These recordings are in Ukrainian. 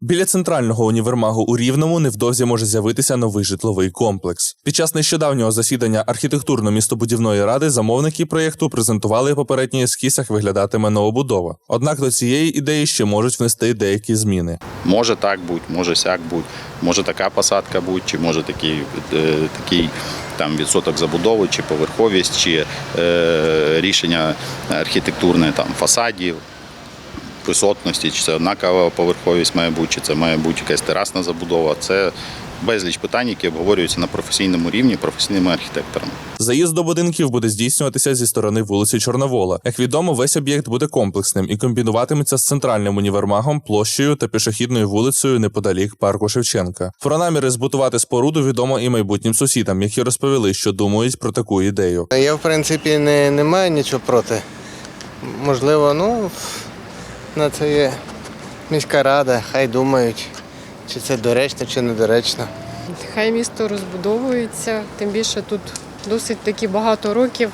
Біля центрального універмагу у Рівному невдовзі може з'явитися новий житловий комплекс. Під час нещодавнього засідання архітектурно-містобудівної ради замовники проєкту презентували попередній ескіз, як виглядатиме новобудова. Однак до цієї ідеї ще можуть внести деякі зміни. Може так бути, може сяк бути, може така посадка бути, чи може такий, е, такий там відсоток забудови, чи поверховість, чи е, рішення архітектурне там фасадів, висотності, чи це однакова поверховість має бути, чи це має бути якась терасна забудова. Це безліч питань, які обговорюються на професійному рівні професійними архітекторами. Заїзд до будинків буде здійснюватися зі сторони вулиці Чорновола. Як відомо, весь об'єкт буде комплексним і комбінуватиметься з центральним універмагом, площею та пішохідною вулицею неподалік парку Шевченка. Про наміри збудувати споруду відомо і майбутнім сусідам, які розповіли, що думають про таку ідею. Я, в принципі, не, не маю нічого проти. Можливо, ну, на це є міська рада, хай думають, чи це доречно, чи недоречно. Хай місто розбудовується, тим більше тут досить таки багато років,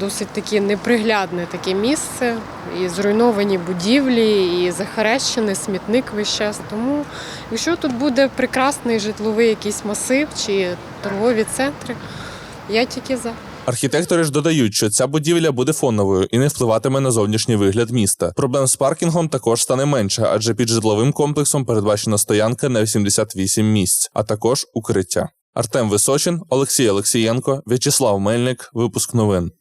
досить таки неприглядне таке місце, і зруйновані будівлі, і захарещений смітник весь час. Тому, якщо тут буде прекрасний житловий якийсь масив чи торгові центри, я тільки за. Архітектори ж додають, що ця будівля буде фоновою і не впливатиме на зовнішній вигляд міста. Проблем з паркінгом також стане менше, адже під житловим комплексом передбачена стоянка на 88 місць, а також укриття. Артем Височин, Олексій Олексієнко, В'ячеслав Мельник. Випуск новин.